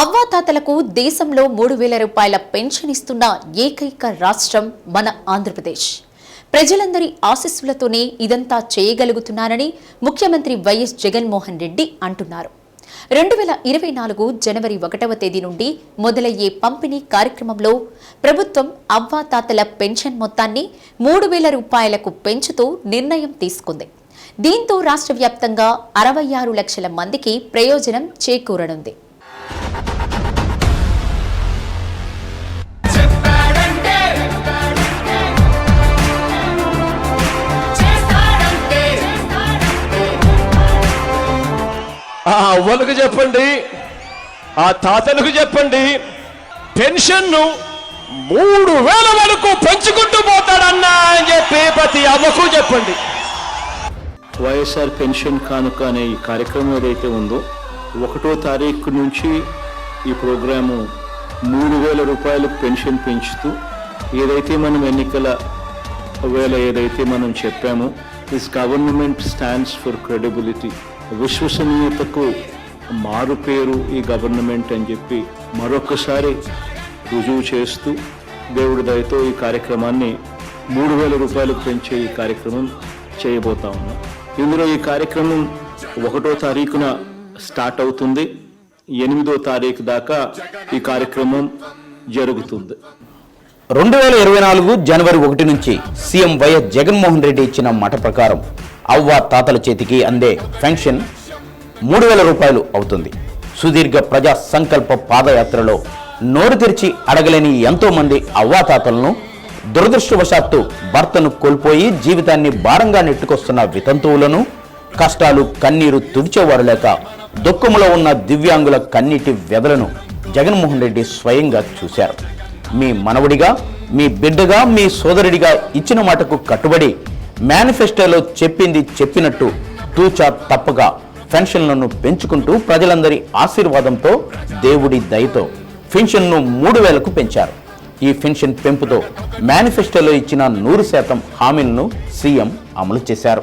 అవ్వాతాతలకు దేశంలో మూడు వేల రూపాయల పెన్షన్ ఇస్తున్న ఏకైక రాష్ట్రం మన ఆంధ్రప్రదేశ్. ప్రజలందరి ఆశీస్సులతోనే ఇదంతా చేయగలుగుతున్నానని ముఖ్యమంత్రి వైఎస్ జగన్మోహన్ రెడ్డి అంటున్నారు. రెండు వేల ఇరవై నాలుగు జనవరి ఒకటవ తేదీ నుండి మొదలయ్యే పంపిణీ కార్యక్రమంలో ప్రభుత్వం అవ్వాతాతల పెన్షన్ మొత్తాన్ని మూడు వేల రూపాయలకు పెంచుతూ నిర్ణయం తీసుకుంది. దీంతో రాష్ట్ర వ్యాప్తంగా అరవై ఆరు లక్షల మందికి ప్రయోజనం చేకూరనుంది. చెప్పండి? ఆ తాతలకు చెప్పండి. పెన్షన్ను మూడు వేల వరకు పెంచుకుంటూ పోతాడన్నా అని చెప్పి ప్రతి అవ్వకు చెప్పండి. వైఎస్ఆర్ పెన్షన్ కానుక అనే ఈ కార్యక్రమం ఏదైతే ఉందో ఒకటో తారీఖు నుంచి ఈ ప్రోగ్రాము మూడు వేల రూపాయలు పెన్షన్ పెంచుతూ ఏదైతే మనం ఎన్నికల వేళ ఏదైతే మనం చెప్పామో this government stands for credibility విశ్వసనీయతకు మారు పేరు ఈ గవర్నమెంట్ అని చెప్పి మరొకసారి రుజువు చేస్తూ దేవుడి దయతో ఈ కార్యక్రమాన్ని మూడు వేల రూపాయలకు పెంచే ఈ కార్యక్రమం చేయబోతా ఉన్నాం. ఇందులో ఈ కార్యక్రమం ఒకటో తారీఖున స్టార్ట్ అవుతుంది. ఎనిమిదో తారీఖు దాకా ఈ కార్యక్రమం జరుగుతుంది. రెండు వేల ఇరవై నాలుగు జనవరి ఒకటి నుంచి సీఎం వైఎస్ జగన్మోహన్ రెడ్డి ఇచ్చిన మాట ప్రకారం అవ్వ తాతల చేతికి అందే పెన్షన్ మూడు వేల రూపాయలు అవుతుంది. సుదీర్ఘ ప్రజా సంకల్ప పాదయాత్రలో నోరు తెరిచి అడగలేని ఎంతోమంది అవ్వాతాతలను దురదృష్టవశాత్తు భర్తను కోల్పోయి జీవితాన్ని భారంగా నెట్టుకొస్తున్న వితంతువులను కష్టాలు కన్నీరు తుడిచేవారు లేక దుఃఖములో ఉన్న దివ్యాంగుల కన్నీటి వ్యధలను జగన్మోహన్ రెడ్డి స్వయంగా చూశారు. మీ మనవడిగా మీ బిడ్డగా మీ సోదరుడిగా ఇచ్చిన మాటకు కట్టుబడి మేనిఫెస్టోలో చెప్పింది చెప్పినట్టు తూచా తప్పగా పెన్షన్లను పెంచుకుంటూ ప్రజలందరి ఆశీర్వాదంతో దేవుడి దయతో పెన్షన్ను మూడు వేలకు పెంచారు. ఈ పెన్షన్ పెంపుతో మేనిఫెస్టోలో ఇచ్చిన నూరు శాతం హామీలను సీఎం అమలు చేశారు.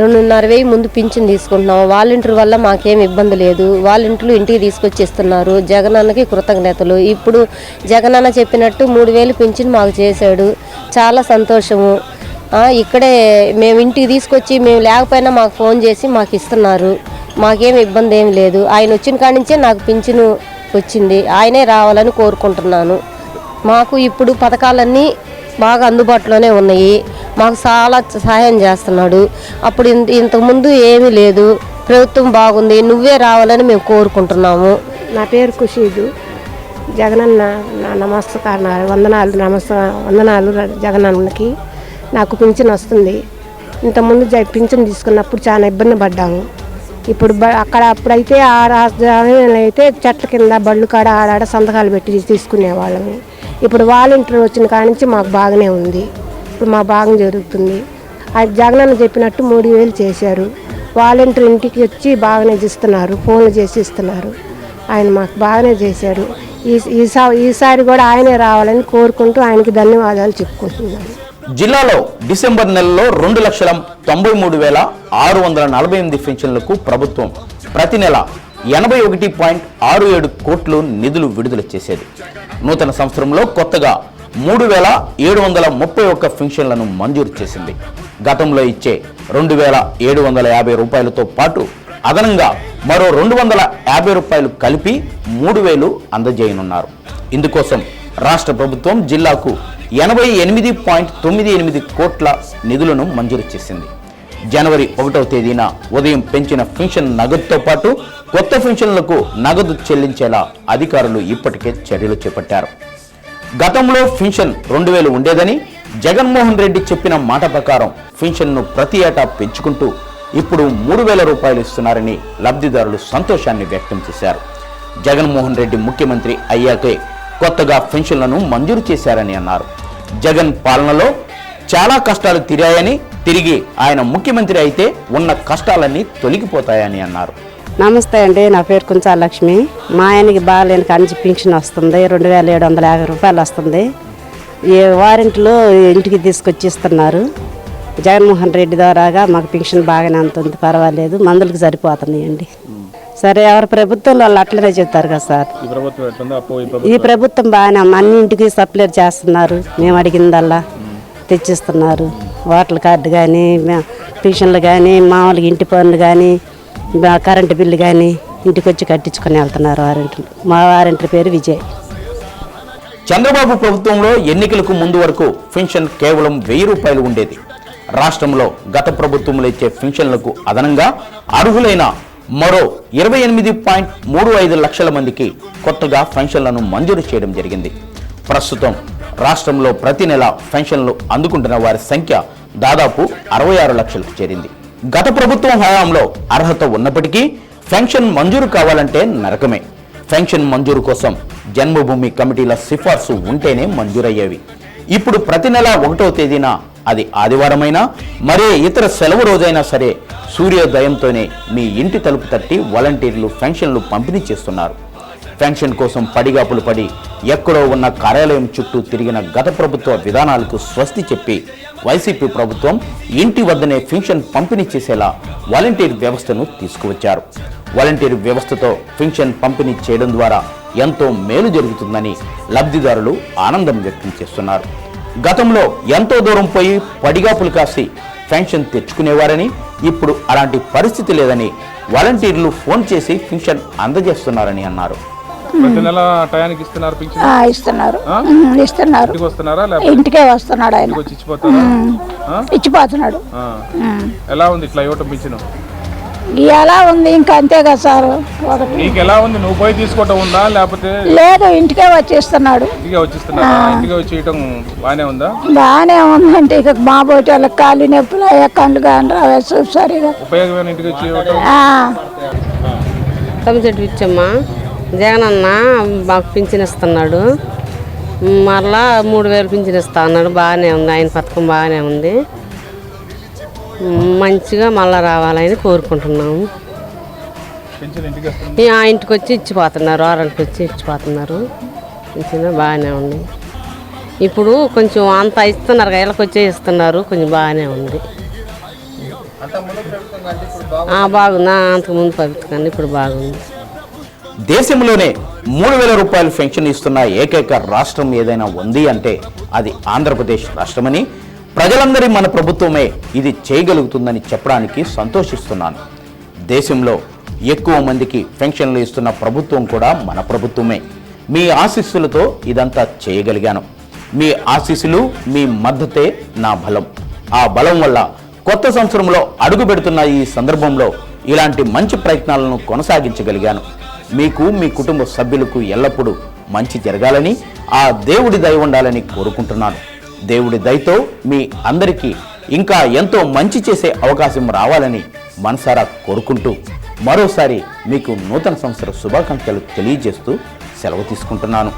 రెండున్నర వెయ్యి ముందు పింఛన్ తీసుకుంటున్నాం. వాలంటీర్ వల్ల మాకేం ఇబ్బంది లేదు. వాలంటీర్లు ఇంటికి తీసుకొచ్చి ఇస్తున్నారు జగనన్నకి కృతజ్ఞతలు. ఇప్పుడు జగనన్న చెప్పినట్టు మూడు వేలు పింఛన్ మాకు చేశాడు. చాలా సంతోషము. ఇక్కడే మేము ఇంటికి తీసుకొచ్చి మేము లేకపోయినా మాకు ఫోన్ చేసి మాకు ఇస్తున్నారు. మాకేం ఇబ్బంది ఏం లేదు. ఆయన వచ్చిన కాడి నుంచే నాకు పింఛను వచ్చింది. ఆయనే రావాలని కోరుకుంటున్నాను. మాకు ఇప్పుడు పథకాలన్నీ బాగా అందుబాటులోనే ఉన్నాయి. మాకు చాలా సహాయం చేస్తున్నాడు. అప్పుడు ఇంత ఇంతకుముందు ఏమీ లేదు. ప్రభుత్వం బాగుంది. నువ్వే రావాలని మేము కోరుకుంటున్నాము. నా పేరు ఖుషీదు. జగనన్న నా నమస్కారాలు వందనాలు నమస్క వందనాలు జగనన్నకి. నాకు పింఛన్ వస్తుంది. ఇంతకుముందు జ పింఛన్ తీసుకున్నప్పుడు చాలా ఇబ్బంది పడ్డాము. ఇప్పుడు బ అక్కడ అప్పుడైతే ఆ రాజధానిలో అయితే చెట్ల కింద బళ్ళు కాడ ఆడాడ సంతకాలు పెట్టి తీసుకునేవాళ్ళము ఇప్పుడు వాలంటీర్ వచ్చిన కాడ నుంచి మాకు బాగానే ఉంది. ఇప్పుడు మా బాగా జరుగుతుంది. ఆ జగనన్న చెప్పినట్టు మూడు వేలు చేశారు. వాలంటీర్ ఇంటికి వచ్చి బాగానే ఇస్తున్నారు ఫోన్లు చేసి ఇస్తున్నారు. ఆయన మాకు బాగానే చేశారు ఈ ఈసారి కూడా ఆయనే రావాలని కోరుకుంటూ ఆయనకి ధన్యవాదాలు చెప్పుకుంటున్నాను. జిల్లాలో డిసెంబర్ నెలలో రెండు లక్షల తొంభై మూడు వేల ఆరు వందల నలభై ఎనిమిది పెన్షన్లకు ప్రభుత్వం ప్రతి నెల ఎనభై ఒకటి పాయింట్ ఆరు ఏడు కోట్లు నిధులు విడుదల చేసేది. నూతన సంవత్సరంలో కొత్తగా మూడు వేల ఏడు వందల ముప్పై ఒక్క పెన్షన్లను మంజూరు చేసింది. గతంలో ఇచ్చే రెండు వేల ఏడు వందల యాభై రూపాయలతో పాటు అదనంగా మరో రెండు వందల యాభై రూపాయలు కలిపి మూడు వేలు అందజేయనున్నారు. ఇందుకోసం రాష్ట్ర ప్రభుత్వం జిల్లాకు ఎనభై ఎనిమిది పాయింట్ తొమ్మిది ఎనిమిది కోట్ల నిధులను మంజూరు చేసింది. జనవరి ఒకటవ తేదీన ఉదయం పెంచిన పెన్షన్ నగదుతో పాటు కొత్త పెన్షన్లకు నగదు చెల్లించేలా అధికారులు ఇప్పటికే చర్యలు చేపట్టారు. గతంలో పెన్షన్ రెండు వేలు ఉండేదని జగన్మోహన్ రెడ్డి చెప్పిన మాట ప్రకారం పెన్షన్ను ప్రతి ఏటా పెంచుకుంటూ ఇప్పుడు మూడు వేల రూపాయలు ఇస్తున్నారని లబ్ధిదారులు సంతోషాన్ని వ్యక్తం చేశారు. జగన్మోహన్ రెడ్డి ముఖ్యమంత్రి అయ్యాకే కొత్తగా పెన్షన్లను మంజూరు చేశారని అన్నారు. జగన్ పాలనలో చాలా కష్టాలు తీరాయని తిరిగి ఆయన ముఖ్యమంత్రి అయితే ఉన్న కష్టాలన్నీ తొలగిపోతాయని అన్నారు. నమస్తే అండి నా పేరు కుంచా లక్ష్మి. మా ఆయనకి బాగాలేని కంచి పింఛన్ వస్తుంది రెండు వేల ఏడు వందల యాభై రూపాయలు వస్తుంది. ఈ వారెంట్లో ఇంటికి తీసుకొచ్చి ఇస్తున్నారు జగన్మోహన్ రెడ్డి ద్వారాగా మాకు పింఛన్ బాగానే అందుతుంది పర్వాలేదు మందులకు సరిపోతున్నాయండి. సరే ఎవరి ప్రభుత్వంలో వాళ్ళు అట్లనే చెప్తారు కదా సార్. ఈ ప్రభుత్వం బాగానే అన్ని ఇంటికి సప్లై చేస్తున్నారు. మేము అడిగిందల్లా తెచ్చిస్తున్నారు. ఓటర్ కార్డు కానీ పెన్షన్లు కానీ మామూలుగా ఇంటి పనులు కానీ కరెంటు బిల్లు కానీ ఇంటికి వచ్చి కట్టించుకొని వెళ్తున్నారు వారింటి. మా వారింటి పేరు విజయ్. చంద్రబాబు ప్రభుత్వంలో ఎన్నికలకు ముందు వరకు పెన్షన్ కేవలం వెయ్యి రూపాయలు ఉండేది. రాష్ట్రంలో గత ప్రభుత్వంలో ఇచ్చే పెన్షన్లకు అదనంగా అర్హులైన మరో ఇరవై ఎనిమిది పాయింట్ మూడు ఐదు లక్షల మందికి కొత్తగా పెన్షన్లను మంజూరు చేయడం జరిగింది. ప్రస్తుతం రాష్ట్రంలో ప్రతి నెల పెన్షన్లు అందుకుంటున్న వారి సంఖ్య దాదాపు అరవై ఆరు లక్షలకు చేరింది. గత ప్రభుత్వం హయాంలో అర్హత ఉన్నప్పటికీ పెన్షన్ మంజూరు కావాలంటే నరకమే. పెన్షన్ మంజూరు కోసం జన్మభూమి కమిటీల సిఫార్సు ఉంటేనే మంజూరయ్యేవి. ఇప్పుడు ప్రతి నెల ఒకటో తేదీన అది ఆదివారమైనా మరే ఇతర సెలవు రోజైనా సరే సూర్యోదయంతోనే మీ ఇంటి తలుపు తట్టి వాలంటీర్లు పెన్షన్లు పంపిణీ చేస్తున్నారు. పెన్షన్ కోసం పడిగాపులు పడి ఎక్కడో ఉన్న కార్యాలయం చుట్టూ తిరిగిన గత ప్రభుత్వ విధానాలకు స్వస్తి చెప్పి వైసీపీ ప్రభుత్వం ఇంటి వద్దనే పెన్షన్ పంపిణీ చేసేలా వాలంటీర్ వ్యవస్థను తీసుకువచ్చారు. వాలంటీర్ వ్యవస్థతో పెన్షన్ పంపిణీ చేయడం ద్వారా ఎంతో మేలు జరుగుతుందని లబ్ధిదారులు ఆనందం వ్యక్తం చేస్తున్నారు. గతంలో ఎంతో దూరం పోయి పడిగాపులు కాసి పెన్షన్ తెచ్చుకునేవారని ఇప్పుడు అలాంటి పరిస్థితి లేదని వాలంటీర్లు ఫోన్ చేసి పెన్షన్ అందజేస్తున్నారని అన్నారు. ప్రతి నెల టయానికి ఇస్తున్నారు పింఛన్ ఆ, ఇస్తున్నారు. ఆ? ఉమ్, ఇస్తున్నారు. ఇంటికి వస్తున్నారా లేకపోతే ఇంటికే వస్తున్నాడు ఆయన. ఇంటికి వచ్చి ఇచ్చిపోతారా? ఆ? ఇచ్చిపోతున్నాడు. ఎలా ఉంది ఇట్లా ఇవ్వటం పింఛను ఎలా ఉంది? ఇంకా అంతే కదా సార్. ఒకటి నీకు ఎలా ఉంది? నువ్వు పోయి తీసుకోవటం ఉందా? లేకపోతే లేదు ఇంటికే వచ్చి ఇస్తున్నాడు ఇంటికే వచ్చిస్తున్నారా ఇంటికే వచ్చి ఇవ్వటం బాగానే ఉందా? బాగానే ఉందంటే ఇక మా బోటి వాళ్ళకి కాళ్ళు నొప్పులు అయ్యా కళ్ళు కానీ రావే చూపు సరిగా ఉపయోగమైన ఇంటికి వచ్చి ఇచ్చమ్మా. జగన్ అన్న మాకు పింఛన్ ఇస్తున్నాడు. మరలా మూడు వేలు పింఛన్ ఇస్తా అన్నాడు. బాగానే ఉంది. ఆయన పథకం బాగానే ఉంది. మంచిగా మళ్ళా రావాలని కోరుకుంటున్నాము. ఆ ఇంటికి వచ్చి ఇచ్చిపోతున్నారు వారానికి వచ్చి ఇచ్చిపోతున్నారు. పింఛన్ బాగానే ఉంది. ఇప్పుడు కొంచెం అంత ఇస్తున్నారు ఇళ్ళకి వచ్చే ఇస్తున్నారు కొంచెం బాగానే ఉంది. బాగుందా. బాగుంది అంతకుముందు ప్రభుత్వం ఇప్పుడు బాగుంది. దేశంలోనే మూడు వేల రూపాయలు పెన్షన్ ఇస్తున్న ఏకైక రాష్ట్రం ఏదైనా ఉంది అంటే అది ఆంధ్రప్రదేశ్ రాష్ట్రమని ప్రజలందరి మన ప్రభుత్వమే ఇది చేయగలుగుతుందని చెప్పడానికి సంతోషిస్తున్నాను. దేశంలో ఎక్కువ మందికి పెన్షన్లు ఇస్తున్న ప్రభుత్వం కూడా మన ప్రభుత్వమే. మీ ఆశీస్సులతో ఇదంతా చేయగలిగాను. మీ ఆశీస్సులు మీ మద్దతే నా బలం. ఆ బలం వల్ల కొత్త సంవత్సరంలో అడుగు పెడుతున్న ఈ సందర్భంలో ఇలాంటి మంచి ప్రయత్నాలను కొనసాగించగలిగాను. మీకు మీ కుటుంబ సభ్యులకు ఎల్లప్పుడూ మంచి జరగాలని ఆ దేవుడి దయ ఉండాలని కోరుకుంటున్నాను. దేవుడి దయతో మీ అందరికీ ఇంకా ఎంతో మంచి చేసే అవకాశం రావాలని మనసారా కోరుకుంటూ మరోసారి మీకు నూతన సంవత్సర శుభాకాంక్షలు తెలియజేస్తూ సెలవు తీసుకుంటున్నాను.